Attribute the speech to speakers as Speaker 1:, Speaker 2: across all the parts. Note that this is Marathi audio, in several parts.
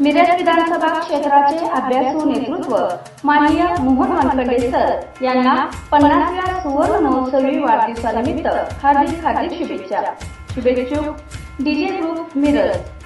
Speaker 1: मिरज विधानसभा क्षेत्राचे अभ्यासू नेतृत्व माननीय मोहन वानखडे सर यांना पन्नासव्या सुवर्ण महोत्सवी वाढदिवसानिमित्त हार्दिक हार्दिक शुभेच्छा. शुभेच्छुक. DJ group Miraj.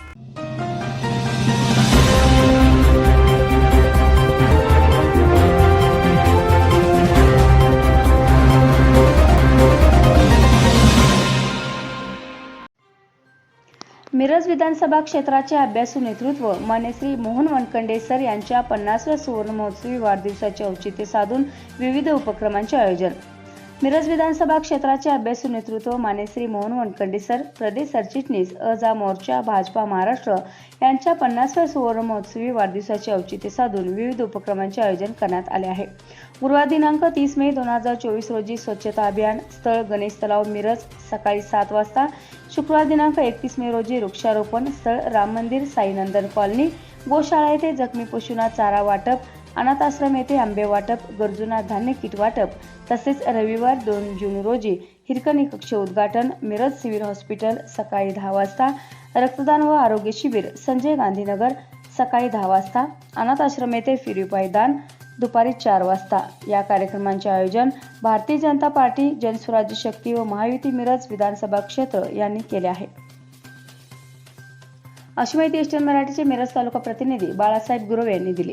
Speaker 1: मिरज विधानसभा क्षेत्राचे अभ्यासू नेतृत्व मान्यश्री मोहन वनकंडे सर यांच्या पन्नासव्या सुवर्ण महोत्सवी वाढदिवसाचे औचित्य साधून विविध उपक्रमांचे आयोजन. मिरज विधानसभा क्षेत्राचे अभ्यासू नेतृत्व मानेश्री मोहन वनखंडे सर प्रदेश सरचिटणीस अजा मोर्चा भाजपा महाराष्ट्र यांच्या पन्नासव्या सुवर्ण महोत्सवी वाढदिवसाचे औचित्य साधून विविध उपक्रमांचे आयोजन करण्यात आले आहे. गुरुवार दिनांक तीस मे दोन हजार चोवीस रोजी स्वच्छता अभियान स्थळ गणेश तलाव मिरज सकाळी सात वाजता शुक्रवार दिनांक एकतीस मे रोजी वृक्षारोपण स्थळ राम मंदिर साईनंदन कॉलनी गोशाळा येथे जखमी पशूंना चारा वाटप अनाथ आश्रम येथे आंबे वाटप गरजूंना धान्य किट वाटप तसेच रविवार दोन जून रोजी हिरकणी कक्ष उद्घाटन मिरज सिव्हिल हॉस्पिटल सकाळी दहा वाजता रक्तदान व आरोग्य शिबिर संजय गांधीनगर सकाळी दहा वाजता अनाथ आश्रम येथे फिरुपाई दान दुपारी चार वाजता. या कार्यक्रमांचे आयोजन भारतीय जनता पार्टी जनस्वराज्य शक्ती व महायुती मिरज विधानसभा क्षेत्र यांनी केले आहे. अशी माहिती एसटीएन मराठीचे मिरज तालुका प्रतिनिधी बाळासाहेब गुरव यांनी दिली.